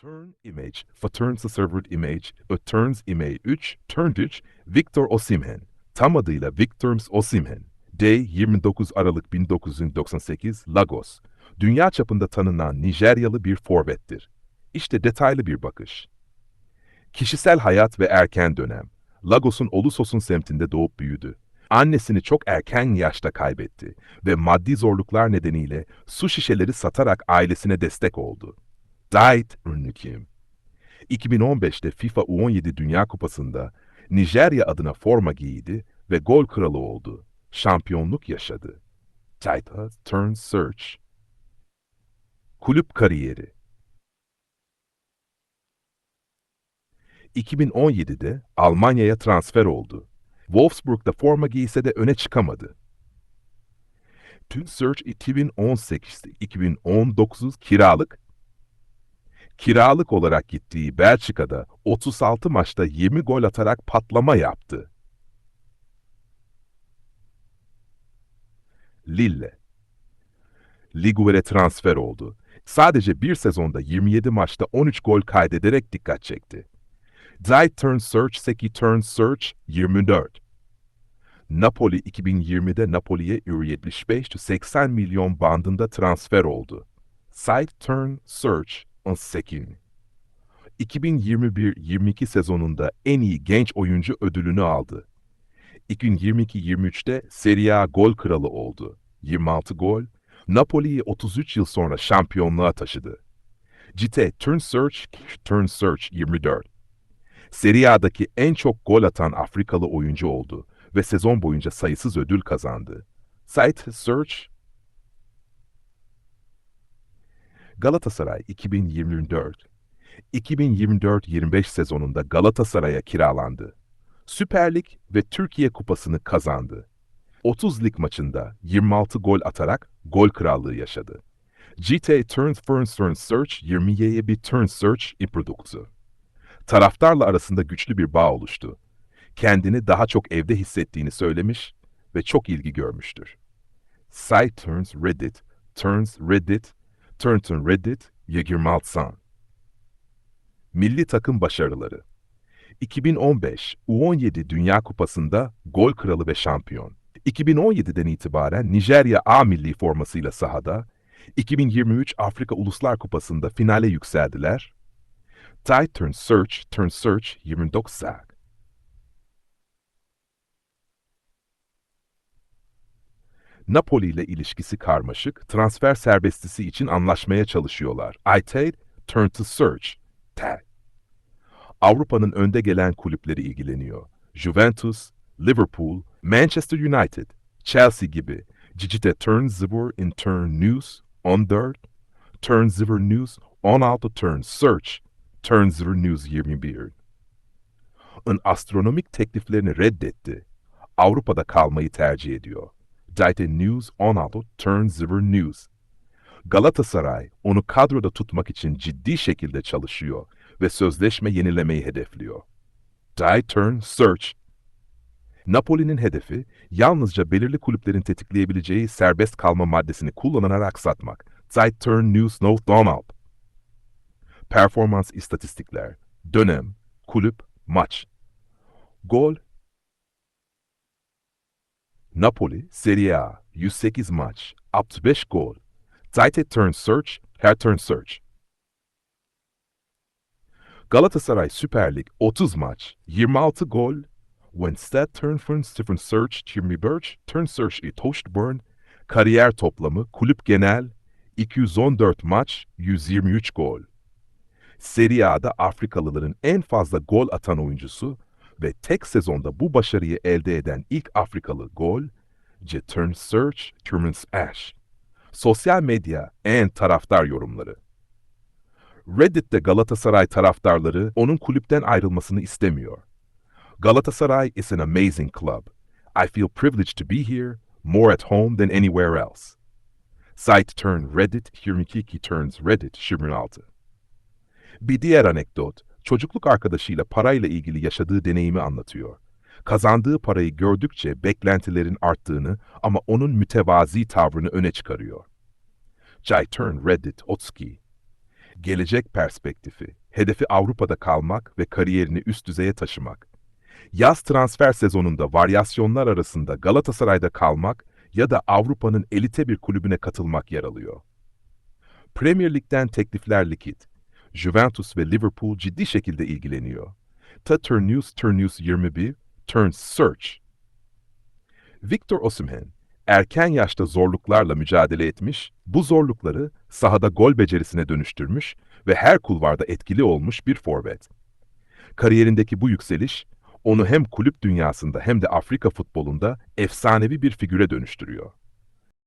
Turn image, Faturns server image, Turns image 3, Turn 3, Victor Osimhen. Tam adıyla Victor Osimhen. D 29 Aralık 1998 Lagos. Dünya çapında tanınan Nijeryalı bir forvettir. İşte detaylı bir bakış. Kişisel hayat ve erken dönem. Lagos'un Olusos'un semtinde doğup büyüdü. Annesini çok erken yaşta kaybetti ve maddi zorluklar nedeniyle su şişeleri satarak ailesine destek oldu. Died ünlü kim? 2015'te FIFA U17 Dünya Kupası'nda Nijerya adına forma giydi ve gol kralı oldu. Şampiyonluk yaşadı. Title Turn Search Kulüp kariyeri 2017'de Almanya'ya transfer oldu. Wolfsburg'da forma giyse de öne çıkamadı. Tüm Search 2018'de 2019 kiralık kiralık olarak gittiği Belçika'da 36 maçta 20 gol atarak patlama yaptı. Lille Liguer'e transfer oldu. Sadece bir sezonda 27 maçta 13 gol kaydederek dikkat çekti. Zay Turn Search Seki Turn Search 24 Napoli 2020'de Napoli'ye Euro 75-80 milyon bandında transfer oldu. Side Turn Search 18 2021-22 sezonunda en iyi genç oyuncu ödülünü aldı. 2022-23'te Serie A gol kralı oldu. 26 gol, Napoli'yi 33 yıl sonra şampiyonluğa taşıdı. Cite Turn Search, Turn Search 24. Serie A'daki en çok gol atan Afrikalı oyuncu oldu ve sezon boyunca sayısız ödül kazandı. Site Search Galatasaray 2024 2024-25 sezonunda Galatasaray'a kiralandı. Süper Lig ve Türkiye Kupası'nı kazandı. 30 lig maçında 26 gol atarak gol krallığı yaşadı. GT Turn Turn Turn Search 20'ye bir Turn Search improduktu. Taraftarla arasında güçlü bir bağ oluştu. Kendini daha çok evde hissettiğini söylemiş ve çok ilgi görmüştür. Site Turns Reddit, Turns Reddit, Turn Turn Reddit, Yegirmaltsan. Milli takım başarıları 2015 U17 Dünya Kupası'nda gol kralı ve şampiyon. 2017'den itibaren Nijerya A milli formasıyla sahada, 2023 Afrika Uluslar Kupası'nda finale yükseldiler. Turn search, turn search 29 sack. Napoli ile ilişkisi karmaşık, transfer serbestisi için anlaşmaya çalışıyorlar. Take, turn to search, tag. Avrupa'nın önde gelen kulüpleri ilgileniyor. Juventus, Liverpool, Manchester United, Chelsea gibi. Cicite Turn Zibur in Turn News 14, Turn Zibur News 16 Turn Search, Turn Zibur News 21. Ön astronomik tekliflerini reddetti. Avrupa'da kalmayı tercih ediyor. Dite News 16 Turn Zibur News. Galatasaray onu kadroda tutmak için ciddi şekilde çalışıyor ve sözleşme yenilemeyi hedefliyor. Die Turn Search Napoli'nin hedefi yalnızca belirli kulüplerin tetikleyebileceği serbest kalma maddesini kullanarak satmak. Zeit Turn News No Donald. Performans istatistikler, dönem, kulüp, maç. Gol Napoli, Serie A, 108 maç, 65 gol. Zeit Turn Search, Her Turn Search. Galatasaray Süper Lig 30 maç, 26 gol. When Stad Turn from Stephen Search, Jimmy Birch, Turn Search i Toastburn, kariyer toplamı, kulüp genel, 214 maç, 123 gol. Serie A'da Afrikalıların en fazla gol atan oyuncusu ve tek sezonda bu başarıyı elde eden ilk Afrikalı gol, C. Turn Search, Turman's Ash. Sosyal medya en taraftar yorumları. Reddit'te Galatasaray taraftarları onun kulüpten ayrılmasını istemiyor. Galatasaray is an amazing club. I feel privileged to be here, more at home than anywhere else. Site turn Reddit, Hirmikiki turns Reddit 26. Bir diğer anekdot, çocukluk arkadaşıyla parayla ilgili yaşadığı deneyimi anlatıyor. Kazandığı parayı gördükçe beklentilerin arttığını ama onun mütevazi tavrını öne çıkarıyor. Jai turn Reddit Otski gelecek perspektifi, hedefi Avrupa'da kalmak ve kariyerini üst düzeye taşımak. Yaz transfer sezonunda varyasyonlar arasında Galatasaray'da kalmak ya da Avrupa'nın elite bir kulübüne katılmak yer alıyor. Premier Lig'den teklifler likit. Juventus ve Liverpool ciddi şekilde ilgileniyor. Ta Turnews Turnews 21, Turn Search. Victor Osimhen, erken yaşta zorluklarla mücadele etmiş, bu zorlukları sahada gol becerisine dönüştürmüş ve her kulvarda etkili olmuş bir forvet. Kariyerindeki bu yükseliş, onu hem kulüp dünyasında hem de Afrika futbolunda efsanevi bir figüre dönüştürüyor.